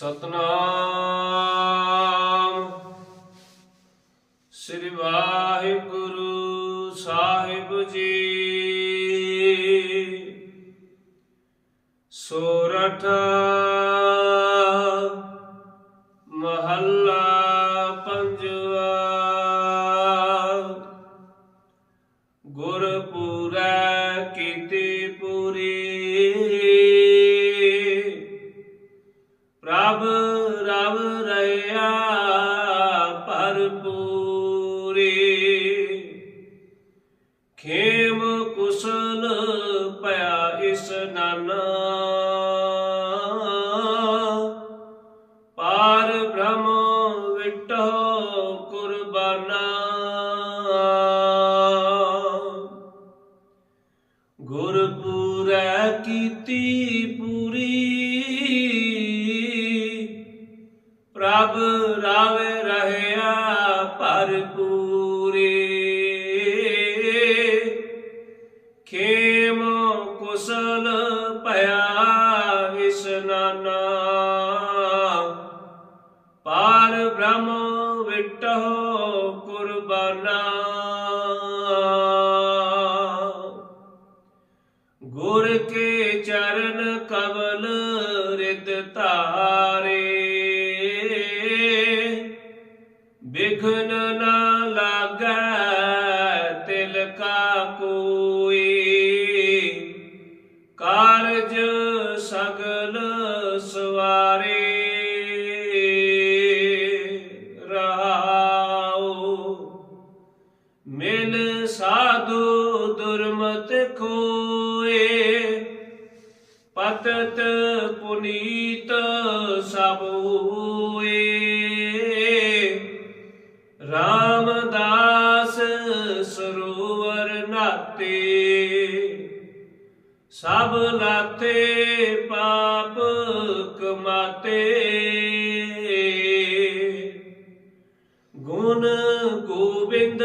ਸਤਨਾਮ। ਸ੍ਰੀ ਵਾਹਿਗੁਰੂ ਸਾਹਿਬ ਜੀ। ਸੋਰਠ ਮਹੱਲਾ ਪੰਜਵਾ। ਗੁਰਪੂਰੈ ਕੀਤੀ ਪਿਆ ਪਾਰ ਬ੍ਰਹਮ ਵਿਟੋ ਕੁਰਬਾਨਾ। ਗੁਰਪੂਰੈ ਕੀਤੀ ਪੂਰੀ ਪਾਰ ਬ੍ਰਹਮ ਵਿਟੋ ਕੁਰਬਾਨਾ। ਗੁਰ ਕੇ ਚਰਨ ਕਵਲ ਰਿਤ ਤਾਰੇ ਬਿਘਨ ਨਾ ਪਤਤ ਪੁਨੀਤ ਸਭ ਹੋਏ। ਰਾਮਦਾਸ ਸਰੋਵਰ ਨਾਤੇ, ਸਭ ਲਾਤੇ ਪਾਪ ਕਮਾਤੇ। ਗੁਣ ਗੋਬਿੰਦ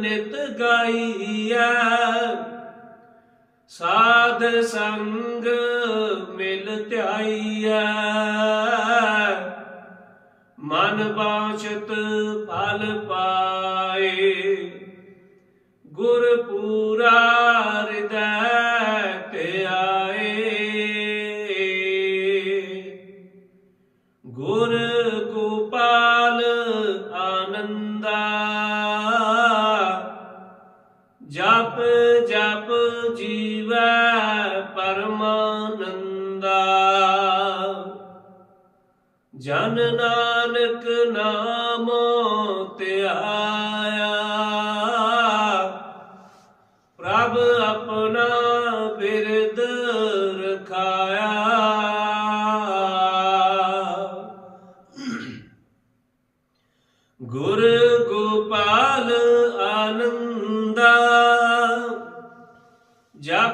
ਨਿਤ ਗਾਈਐ ਸਾਧ ਸੰਗ ਮਿਲ ਧਿਆਈਐ। ਮਨ ਬਾਛਤ ਪਰਮਾਨੰਦਾ। ਜਨ ਨਾਨਕ ਨਾਮ ਧਿਆਇਆ ਪ੍ਰਭ ਆਪਣਾ ਬਿਰਦ ਰਖਾਇਆ। ਗੁਰ ਗੋਪਾਲ ਆਨੰਦ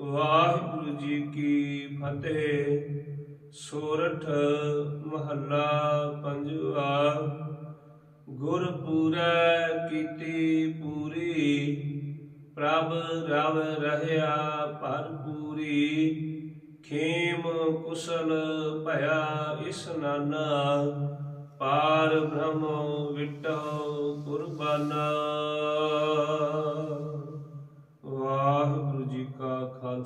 ਵਾਹਿਗੁਰੂ ਜੀ ਕੀ ਫਤਿਹ। ਸੋਰਠ ਮਹੱਲਾ ਪੰਜਵਾ। ਗੁਰਪੂਰੈ ਕੀਤੀ ਪੂਰੀ। ਪ੍ਰਭ ਰਵ ਰਹਿਆ ਭਰਪੂਰੀ ਖੇਮ ਕੁਸਲ ਭਇਆ ਇਸਨਾਨਾ ਪਾਰ ਬ੍ਰਹਮ ਵਿਟੋ ਕੁਰਬਾਨਾ।